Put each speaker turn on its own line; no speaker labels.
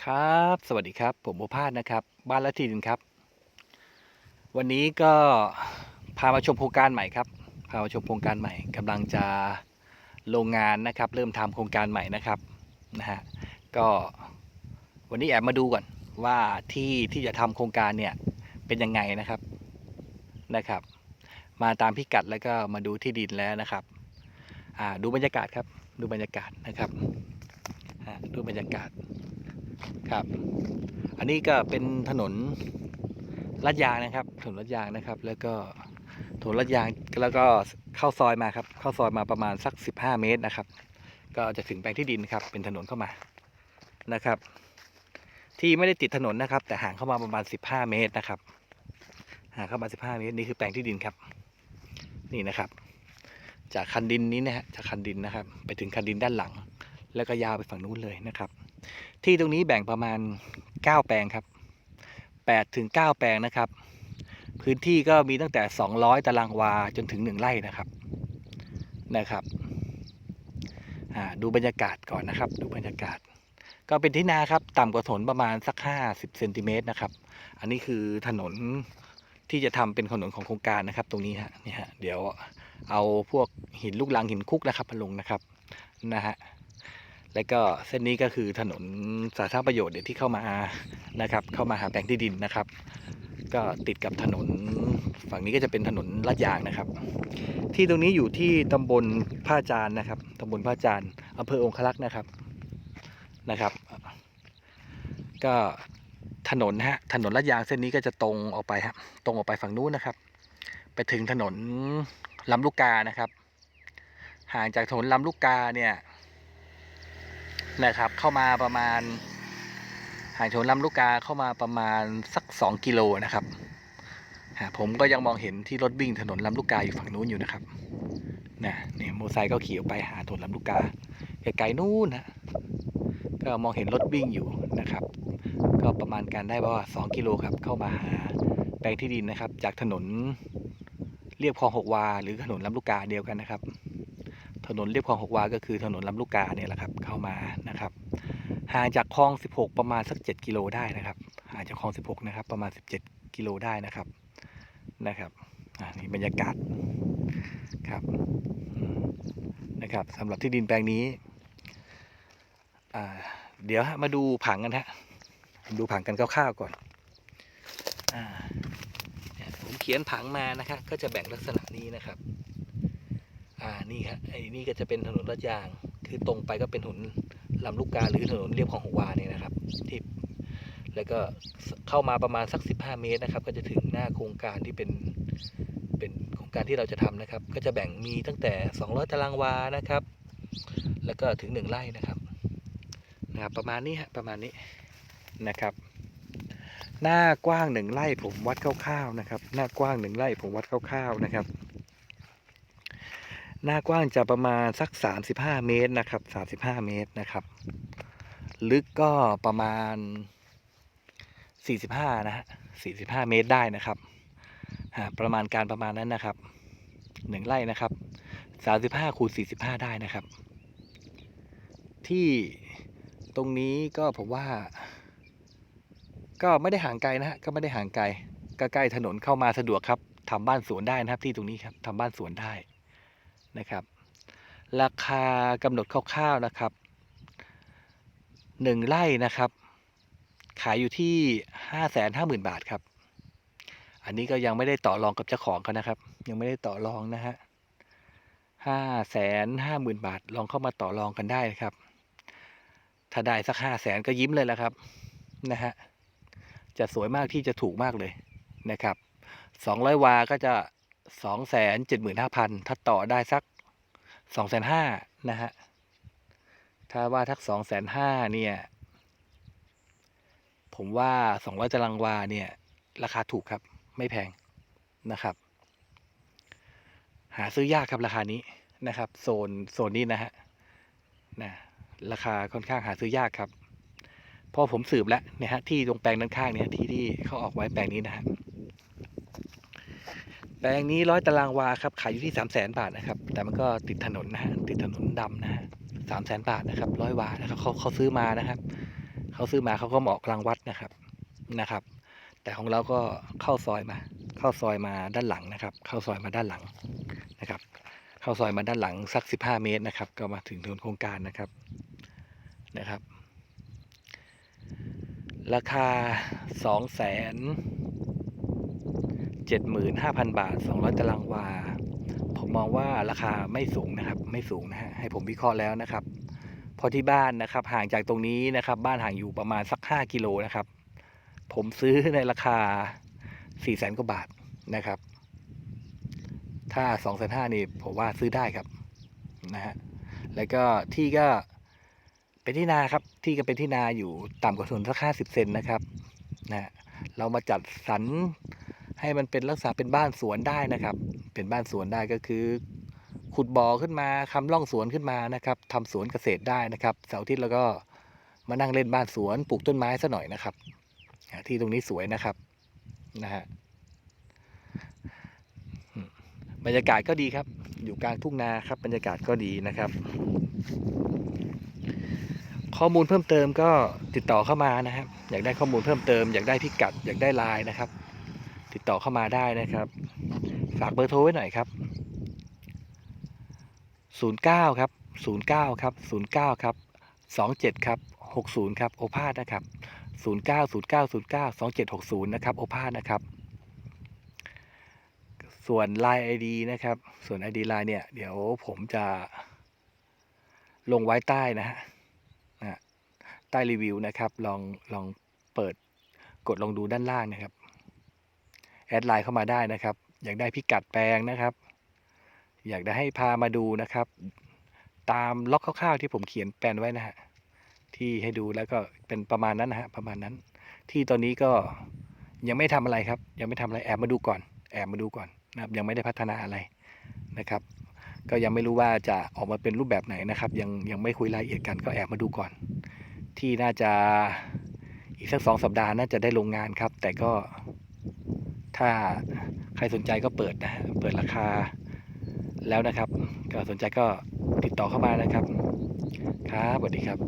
ครับ สวัสดีครับ ผมโอภาสนะครับ บ้านละทินครับ วันนี้ก็พามาชมโครงการใหม่ครับ พามาชมโครงการใหม่กำลังจะลงงานนะครับ เริ่มทำโครงการใหม่นะครับนะฮะก็วันนี้แอบมาดูก่อนว่าที่ที่จะทำโครงการเนี่ยเป็นยังไงนะครับนะครับ มาตามพิกัดแล้วก็มาดูที่ดินแล้วนะครับอ่าดูบรรยากาศครับ ดูบรรยากาศนะครับดูบรรยากาศ ครับ อันนี้ก็เป็นถนนลาดยางนะครับ ถนนลาดยางนะครับ แล้วก็ถนนลาดยางแล้วก็เข้าซอยมาครับ เข้าซอยมาประมาณสัก 15 เมตรนะครับ ก็จะถึงแปลงที่ดินครับ เป็นถนนเข้ามานะครับ ที่ไม่ได้ติดถนนนะครับ แต่ห่างเข้ามาประมาณ 15 เมตรนะครับ ห่างเข้ามา 15 เมตรนี่คือแปลงที่ดินครับ นี่นะครับ จากคันดินนี้นะฮะจากคันดินนะครับ ไปถึงคันดินด้านหลัง แล้วก็ยาวไปฝั่งนู้นเลยนะครับ ที่ตรงนี้แบ่งประมาณ 9 แปลงครับ8ถึง9แปลงนะครับ พื้นที่ก็มีตั้งแต่ 200 ตารางวาจนถึง 1 ไร่นะครับนะครับอ่าดูบรรยากาศก่อนนะครับ ดูบรรยากาศ ก็เป็นที่นาครับต่ำกว่าถนนประมาณสัก 50เซนติเมตรนะครับ อันนี้คือถนนที่จะทำเป็นถนนของโครงการนะครับ ตรงนี้ฮะนี่ฮะเดี๋ยวเอาพวกหินลูกลังหินคุกนะครับมาลงนะครับนะฮะ และก็เส้นนี้ก็คือถนนสาธารณประโยชน์เดี๋ยวที่เข้ามานะครับ เข้ามาหาแปลงที่ดินนะครับ ก็ติดกับถนนฝั่งนี้ก็จะเป็นถนนลาดยางนะครับ ที่ตรงนี้อยู่ที่ตำบลผ้าจานนะครับตำบลผ้าจานอำเภอองคลักษ์นะครับนะครับ ก็ถนนฮะถนนลาดยางเส้นนี้ก็จะตรงออกไปครับตรงออกไปฝั่งนู้นนะครับ ไปถึงถนนลำลูกกานะครับ ห่างจากถนนลำลูกกาเนี่ย นะครับ เข้ามาประมาณห่างจากลำลูกกาเข้ามาประมาณสัก 2 กิโลนะครับผมก็ยังมองเห็นที่รถวิ่งถนนลำลูกกาอยู่ฝั่งนู้นอยู่นะครับนะนี่มอเตอร์ไซค์ก็ขี่ออกไปหาถนนลำลูกกาไกลๆนู้นนะก็มองเห็นรถวิ่งอยู่นะครับ ก็ประมาณการได้ว่า 2 กิโลครับเข้ามาหาแปลงที่ดินนะครับ จากถนนเรียบคลองหกวา หรือถนนลำลูกกาเดียวกันนะครับ ถนนเรียบคลองหกวา ก็คือถนนลำลูกกาเนี่ยแหละครับเข้ามานะครับห่างจากคลอง 16 ประมาณสัก 7 กิโลได้นะครับห่างจากคลอง 16 นะครับ ประมาณ 17 กิโลได้นะครับนะครับอ่านี่บรรยากาศครับนะครับสำหรับที่ดินแปลงนี้อ่าเดี๋ยวมาดูผังกันฮะดูผังกันคร่าวๆก่อนอ่าผมเขียนผังมานะครับก็จะแบ่งลักษณะนี้นะครับ อ่านี่ครับไอ้นี่ก็จะเป็นถนนลาดยาง คือตรงไปก็เป็นถนนลำลูกกาหรือถนนเรียบของหงวาเนี่ยนะครับที่แล้วก็เข้ามาประมาณสัก 15 เมตรนะครับ ก็จะถึงหน้าโครงการที่เป็นเป็นโครงการที่เราจะทำนะครับ ก็จะแบ่งมีตั้งแต่ 200 ตารางวานะครับ แล้วก็ถึง 1 ไร่นะครับนะครับประมาณนี้ฮะประมาณนี้นะครับ หน้ากว้าง 1 ไร่ผมวัดคร่าวๆนะครับ หน้ากว้าง 1 ไร่ผมวัดคร่าวๆนะครับ หน้ากว้างจะประมาณสัก 35 เมตรนะครับ 35 เมตรนะครับ ลึกก็ประมาณ 45 นะฮะ 45 เมตรได้นะครับ ประมาณการประมาณนั้นนะครับหนึ่งไร่นะครับ 35คูณ45 ได้นะครับ ที่ตรงนี้ก็ผมว่า ก็ไม่ได้ห่างไกลนะฮะ ก็ไม่ได้ห่างไกล ก็ใกล้ถนนเข้ามาสะดวกครับทำบ้านสวนได้นะครับที่ตรงนี้ครับทำบ้านสวนได้ นะครับ ราคากำหนดคร่าวๆนะครับหนึ่งไร่นะครับ ขายอยู่ที่ห้าแสนห้าหมื่นบาทครับ อันนี้ก็ยังไม่ได้ต่อรองกับเจ้าของเขานะครับ ยังไม่ได้ต่อรองนะฮะห้าแสนห้าหมื่นบาท ลองเข้ามาต่อรองกันได้นะครับ ถ้าได้สักห้าแสนก็ยิ้มเลยแหละครับนะฮะจะสวยมากที่จะถูกมากเลยนะครับสองร้อยวาก็จะ สองแสนเจ็ดหมื่นห้าพันถ้าต่อได้สักสองแสนห้านะฮะ ถ้าว่าทักสองแสนห้าเนี่ย ผมว่าสองร้อยตารางวาเนี่ย ราคาถูกครับ ไม่แพงนะครับ หาซื้อยากครับราคานี้นะครับ โซนโซนนี้นะฮะนะราคาค่อนข้างหาซื้อยากครับพอผมสืบแล้วเนี่ยฮะที่ตรงแปลงด้านข้างเนี่ยที่ที่เขาออกไว้แปลงนี้นะฮะ แปลงนี้ร้อยตารางวาครับขายอยู่ที่สามแสนบาทนะครับ แต่มันก็ติดถนนนะฮะติดถนนดำนะฮะสามแสนบาทนะครับร้อยวานะครับเขาเขาซื้อมานะครับเขาซื้อมาเขาก็เหมาะกลางวัดนะครับนะครับ แต่ของเราก็เข้าซอยมา เข้าซอยมาด้านหลังนะครับ เข้าซอยมาด้านหลังนะครับ เข้าซอยมาด้านหลังสัก15เมตรนะครับ ก็มาถึงถนนโครงการนะครับนะครับ ราคา2 7 5 0 0 0 บาท 200 ตารางวา ผมมองว่าราคาไม่สูงนะครับ ไม่สูงนะฮะ ให้ผมวิเคราะห์แล้วนะครับเพราะที่บ้านนะครับ ห่างจากตรงนี้นะครับ บ้านห่างอยู่ประมาณสัก 5 กิโลนะครับ ผมซื้อในราคา 4 0 0แสนกว่าบาทนะครับ ถ้า2 5 0 0 0นี่ผมว่าซื้อได้ครับนะฮะ แล้วก็ที่ก็เป็นที่นาครับ ที่ก็เป็นที่นาอยู่ต่ำกว่าถนนสัก50เซนนะครับนะฮะเรามาจัดสรร ให้มันเป็นลักษณะเป็นบ้านสวนได้นะครับ เป็นบ้านสวนได้ก็คือ ขุดบ่อขึ้นมาคำล่องสวนขึ้นมานะครับทำสวนเกษตรได้นะครับ เสาร์อาทิตย์แล้วก็มานั่งเล่นบ้านสวนปลูกต้นไม้ซะหน่อยนะครับ ที่ตรงนี้สวยนะครับนะฮะอืมบรรยากาศก็ดีครับ อยู่กลางทุ่งนาครับ บรรยากาศก็ดีนะครับ ข้อมูลเพิ่มเติมก็ติดต่อเข้ามานะครับ อยากได้ข้อมูลเพิ่มเติม อยากได้พิกัด อยากได้ไลน์นะครับ ติดต่อเข้ามาได้นะครับ ฝากเบอร์โทรไว้หน่อยครับ 09 ครับ 09 ครับ 09 ครับ 27 ครับ 60 ครับ โอภาสนะครับ 09 09 09 2760 นะครับ โอภาสนะครับ ส่วน Line ID นะครับ ส่วน ID Line เนี่ย เดี๋ยวผมจะลงไว้ใต้นะฮะนะฮะใต้รีวิวนะครับ ลองลองเปิดกดลองดูด้านล่างนะครับ แอดไลน์เข้ามาได้นะครับ อยากได้พิกัดแปลงนะครับ อยากจะให้พามาดูนะครับ ตามล็อกคร่าวๆที่ผมเขียนแปลนไว้นะฮะที่ให้ดูแล้วก็เป็นประมาณนั้นนะฮะประมาณนั้น ที่ตอนนี้ก็ยังไม่ทำอะไรครับ ยังไม่ทำอะไรแอบมาดูก่อน แอบมาดูก่อนนะครับ ยังไม่ได้พัฒนาอะไรนะครับ ก็ยังไม่รู้ว่าจะออกมาเป็นรูปแบบไหนนะครับ ยังยังไม่คุยรายละเอียดกันก็แอบมาดูก่อน ที่น่าจะอีกสักสองสัปดาห์น่าจะได้ลงงานครับ แต่ก็ ถ้าใครสนใจก็เปิดนะเปิดราคาแล้วนะครับ ก็สนใจก็ติดต่อเข้ามานะครับ ครับสวัสดีครับ